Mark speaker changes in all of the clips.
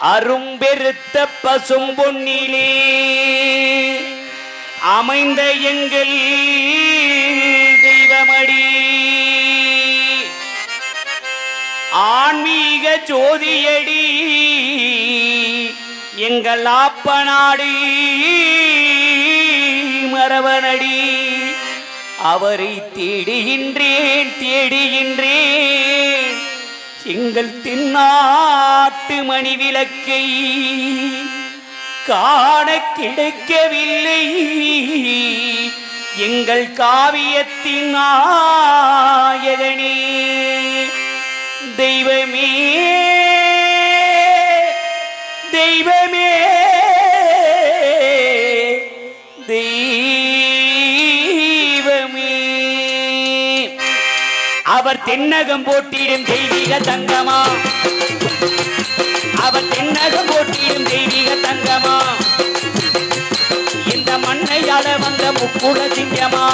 Speaker 1: அரும்பெருத்த பசும் பொன்னிலே அமைந்த எங்கள் தெய்வமடி. ஆன்மீக ஜோதியடி எங்கள் ஆப்பநாடு மரவனடி அவரை தேடுகின்றேன் தேடுகின்றேன். எங்கள் தென்னாட்டு மணி விளக்கை காண கிடைக்கவில்லை. எங்கள் காவியத்தின் நாயகனே தெய்வமே தெய்வமே. அவர் தென்னகம் போட்டிடும் தெய்வீக தங்கமா? அவர் தென்னகம் போட்டிடும் தெய்வீக தங்கமா? இந்த மண்ணை மண்ணையால வந்த முக்குல சிங்கமா?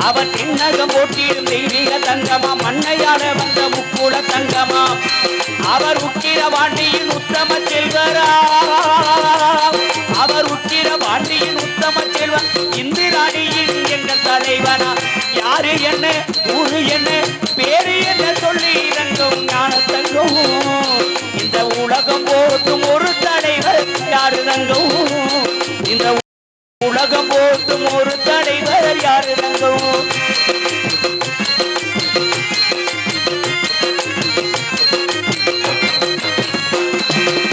Speaker 1: அவர் தென்னகம் போட்டிடும் தெய்வீக தங்கமா? மண்ணையால வந்த முக்குல தங்கமா? அவர் உக்கிர வாண்டியின் உத்தம செல்வரா? அவர் உக்கிர வாண்டியின் உத்தம செல்வன் இந்திராணியின் எங்கள் தலைவனா? யாரு என்ன ஊரு என்ன பேரு என்ன சொல்லி இறங்கும் ஞான தங்கவும் இந்த உலகம் போட்டும் ஒரு தலைவர் யாரு தங்கவும் இந்த உலகம் போட்டும் ஒரு தலைவர் யாரு தங்கவும்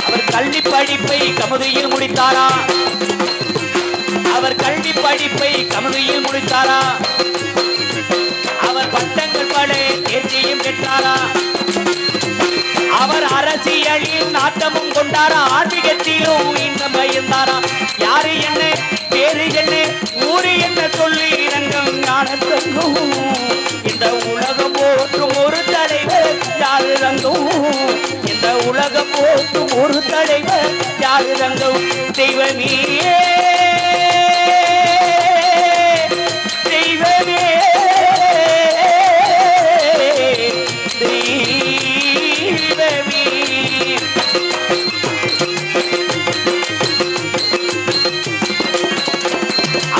Speaker 1: அவர் கல்வி படிப்பை கமுதியில் முடித்தாரா? அவர் கல்வி படிப்பை கமுதியில் முடித்தாரா? அவர் பட்டங்கள் பல தேர்ச்சியும் பெற்றாரா? அவர் அரசியலில் நாட்டமும் கொண்டாரா? ஆன்மீகத்திலும் இன்பம் பயந்தாரா யாரு என்ன பேரு என்ன ஊரு என்ன சொல்லி இறங்கும் ஞானத்தங்கும் இந்த உலகம் போற்றும் ஒரு தலைவர் யாரு ரங்கும் இந்த உலகம் போற்றும் ஒரு தலைவர் யாரு ரங்கும் தெய்வமே.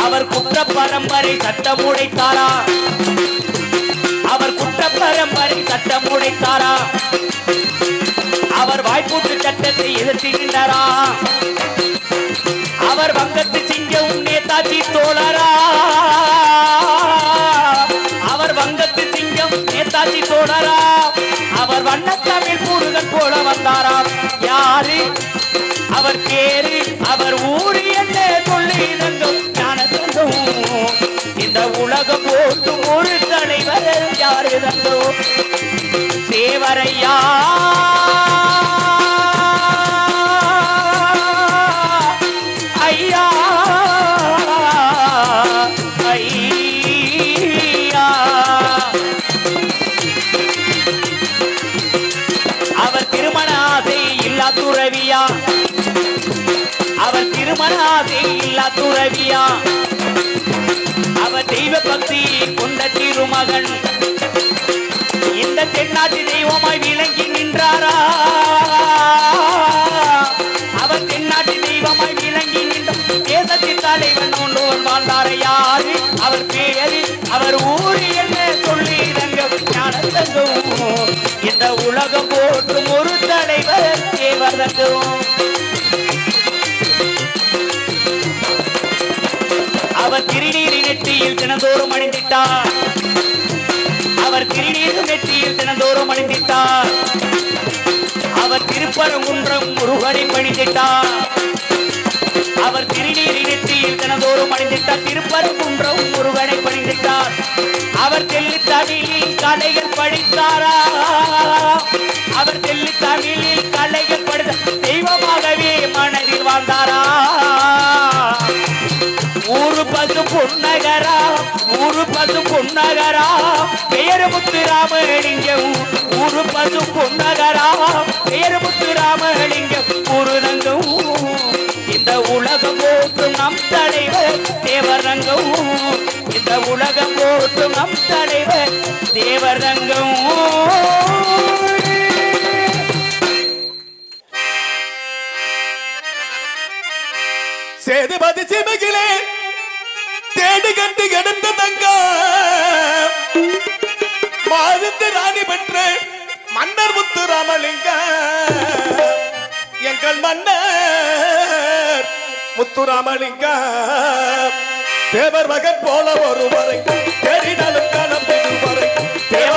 Speaker 1: அவர் குற்ற பரம்பரை சட்டம் உடைத்தாரா? அவர் குற்ற பரம்பரை சட்டம் உடைத்தாரா? அவர் வாய்ப்பூட்டு சட்டத்தை எதிர்த்துகின்றாரா அவர் வங்கத்து சிங்கம் நேதாஜி தோழரா? அவர் வங்கத்து சிங்கம் நேதாஜி தோழரா அவர் வண்ணத்தமிழ் முருகன் போல வந்தாராம். யாரு? அவர் பேரு அவர் ஊரு என்ன சொல்லி தங்கும் ஞானத்தை துறவியா? அவர் திருமண இல்லா துறவியா? அவர் தெய்வ பக்தி கொண்ட திருமகன். இந்த தென்னாட்டு தெய்வமாய் விளங்கி நின்றாரா? அவர் தென்னாட்டு தெய்வமாய் விளங்கி நின்ற தேசத்தின் தலைவன் ஒன்று வாழ்ந்தார யாரு? அவர் பேரு அவர் ஊரு என்ன? ஞானத்தங்கும் இந்த உலகம் போற்றும் ஒரு தலைவரே தேவதங்கும் அவர் திருநீரி நெற்றியில் தினந்தோறும் அணிந்திட்டார். அவர் திருநீர் நெற்றியில் தினந்தோறும் அணிந்திட்டார். அவர் திருப்பரங்குன்றம் முருகனை பணிந்திட்டார். அவர் திருநீர் நெற்றியில் தினந்தோறும் அணிந்திட்டார். திருப்பரங்குன்றம் முருகனை பணிந்திட்டார். அவர் தெல்லி தமிழில் கலைகள் படித்தாரா? அவர் தெல்லி தமிழில் கலைகள் படித்த தெய்வமாகவே மனதில் வாழ்ந்தாரா? ஊரு பசு பொன்னகரா? ஊரு பசு பொன்னகரா? பெயரு முத்துராமலிங்கம் ஊரு பசு பொன்னகரா? பெயரு முத்துராமலிங்கம் ஊருதங்கம் இந்த தேவரங்கம் இந்த உலகம் போற்றும் நம் தலைவர் தேவரங்கம்
Speaker 2: சேதுபதி சிமகிலே தேடி கண்டு கிடந்த தங்க மாதத்து ராணி பெற்று மன்னர் முத்து ராமலிங்க எங்கள் மன்னர் முத்து முத்துராமலிங்க தேவர் மகன் போல ஒருவரை தேடினாலும் காணப்படுவரை
Speaker 1: தேவர்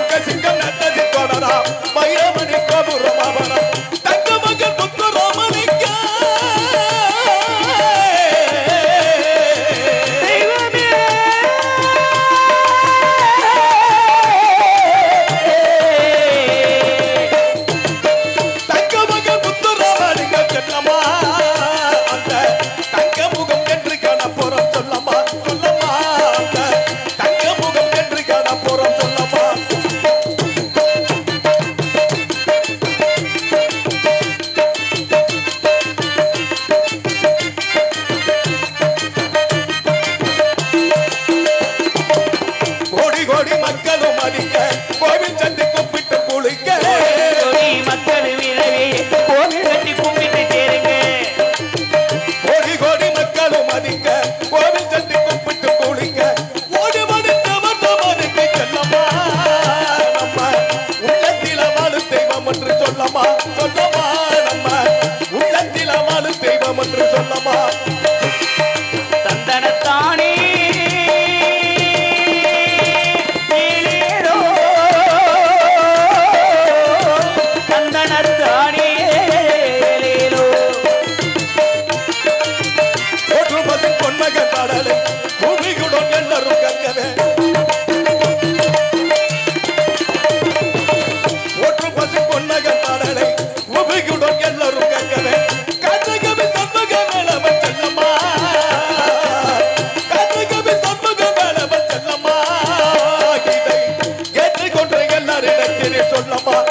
Speaker 2: boy, in Finish on the man